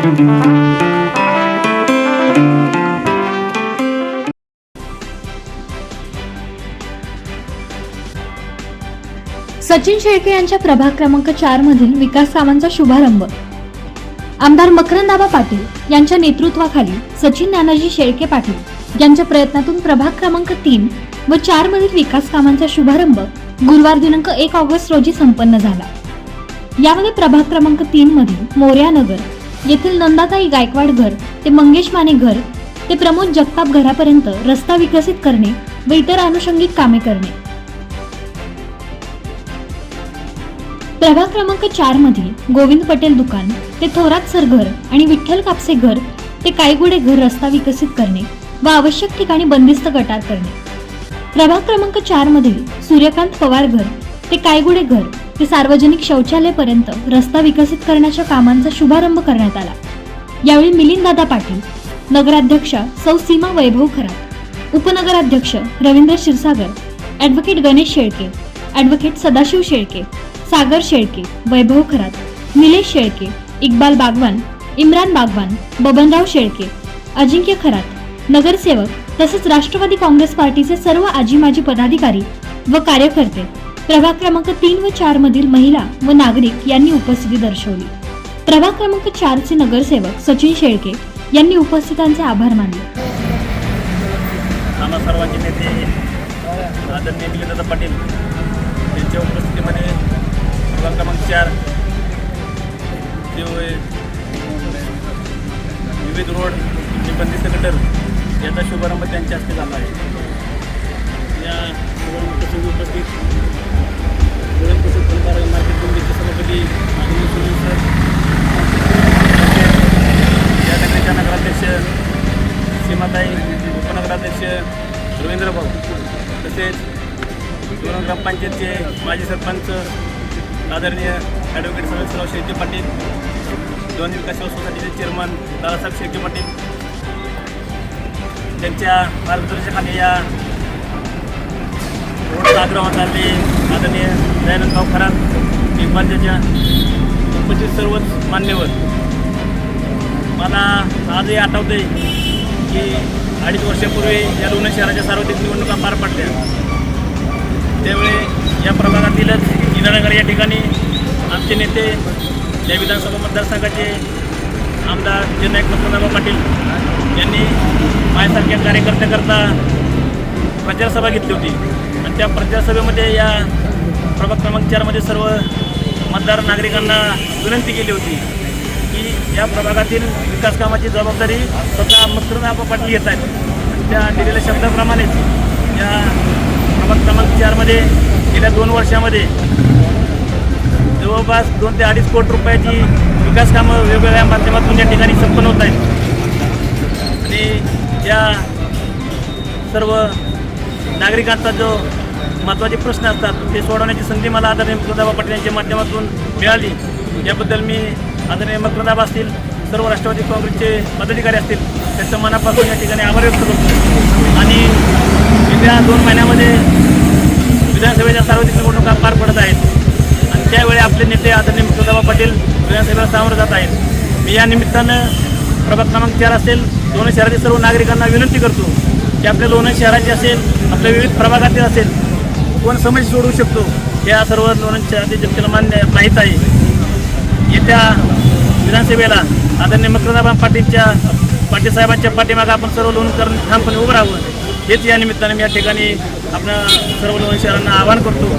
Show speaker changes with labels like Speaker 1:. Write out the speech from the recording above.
Speaker 1: सचिन शेळके यांच्या प्रभाग क्रमांक चार मधील विकास कामांचा शुभारंभ. आमदार मकरंदाबा पाटील यांच्या नेतृत्वाखाली सचिन नानाजी शेळके पाटील यांच्या प्रयत्नातून प्रभाग क्रमांक तीन व चार मधील विकास कामांचा शुभारंभ गुरुवार दिनांक एक ऑगस्ट रोजी संपन्न झाला. यामध्ये प्रभाग क्रमांक तीन मधील मोर्यानगर येथील नंदाताई गायकवाड घर ते मंगेश माने घर ते प्रमोद जगताप घरापर्यंत रस्ता विकसित करणे व इतर अनुषंगिक कामे करणे. प्रभाग क्रमांक चार मधील गोविंद पटेल दुकान ते थोरात सर घर आणि विठ्ठल कापसे घर ते कायगुडे घर रस्ता विकसित करणे व आवश्यक ठिकाणी बंदिस्त गटार करणे. प्रभाग क्रमांक चार मधील सूर्यकांत पवार घर ते कायगुडे घर ते सार्वजनिक शौचालयपर्यंत रस्ता विकसित करण्याच्या कामांचा शुभारंभ करण्यात आला. यावेळी मिलिंददादा पाटील नगराध्यक्षा सौ सीमा वैभव खरात उपनगराध्यक्ष रवींद्र क्षीरसागर ॲडव्होकेट गणेश शेळके ॲडव्होकेट सदाशिव शेळके सागर शेळके वैभव खरात निलेश शेळके इक्बाल बागवान इम्रान बागवान बबनराव शेळके अजिंक्य खरात नगरसेवक तसेच राष्ट्रवादी काँग्रेस पार्टीचे सर्व आजी माजी पदाधिकारी व कार्यकर्ते प्रभाग क्रमांक तीन व चार मधील महिला व नागरिक यांनी उपस्थिती दर्शवली. प्रभाग क्रमांक चारचे नगरसेवक सचिन शेळके यांनी उपस्थितांचे आभार मानले.
Speaker 2: आम्हा सर्वांचे नेते आदरणीय मिलिंददादा पाटील यांच्या उपस्थितीमध्ये प्रभाग क्रमांक चार विविध रोड निबंधी सेक्रेटर याचा शुभारंभ त्यांच्या हस्ते झाला आहे. या शुभारंभ उपस्थित सीमाताई उपनगराध्यक्ष रवींद्र भाऊ तसेच दोन ग्रामपंचायतचे माजी सरपंच आदरणीय ॲडव्होकेट सर्वेश्वरराव शेळके पाटील दोन विकास सोसायटीचे चेअरमन दादासाहेब शेळके पाटील त्यांच्या मार्गदर्शनाखाली या आग्रह आग्रहात आले आदरणीय दयानंदराव खरात इकबालच्या उपस्थित सर्वच मान्यवर. मला आजही आठवते की अडीच वर्षापूर्वी या लोणी शहराच्या सार्वत्रिक निवडणुका पार पडल्या. त्यावेळी या प्रभागातीलच इंदिरानगर या ठिकाणी आमचे नेते या विधानसभा मतदारसंघाचे आमदार जननायक मत्नाबा पाटील यांनी माझ्यासारख्या कार्यकर्त्याकरता प्रचारसभा घेतली होती. आणि त्या प्रचारसभेमध्ये या प्रभाग क्रमांक चारमध्ये सर्व मतदार नागरिकांना विनंती केली होती. या प्रभागातील विकास कामाची जबाबदारी स्वतः मुख्यमंत्री पाटील घेत आहेत. त्या दिलेल्या शब्दाप्रमाणेच या प्रभाग क्रमांक चारमध्ये गेल्या दोन वर्षामध्ये जवळपास दोन ते अडीच कोटी रुपयाची विकास कामं वेगवेगळ्या माध्यमातून या ठिकाणी संपन्न होत आहेत. आणि या सर्व नागरिकांचा जो महत्त्वाचे प्रश्न असतात ते सोडवण्याची संधी मला आदरणीय मुख्यमंत्री पाटील यांच्या माध्यमातून मिळाली. याबद्दल मी आदरणीय मकरंदाबा असतील सर्व राष्ट्रवादी काँग्रेसचे पदाधिकारी असतील त्यांचं मनापासून या ठिकाणी आभार व्यक्त करतो. आणि येत्या दोन महिन्यामध्ये विधानसभेच्या सार्वत्रिक निवडणुका पार पडत आहेत. आणि त्यावेळी आपले नेते आदरणीय मकरंदाबा पाटील विधानसभेला सामोरं जात आहेत. मी या निमित्तानं प्रभाग क्रमांक चार असेल दोन्ही शहरातील सर्व नागरिकांना विनंती करतो की आपल्या लोणी शहराचे असेल आपल्या विविध प्रभागातील असेल कोण समस्या सोडवू शकतो या सर्व लोणांच्या जनतेला मान्य माहीत आहे. येत्या विधानसभेला आदरणीय मकरंदाबा पाटीलच्या पाटील साहेबांच्या पाठीमागं आपण सर्व लोणकर ठामपणे उभं राहावं. हेच या निमित्ताने मी या ठिकाणी आपण सर्व लोण शहरांना आवाहन करतो.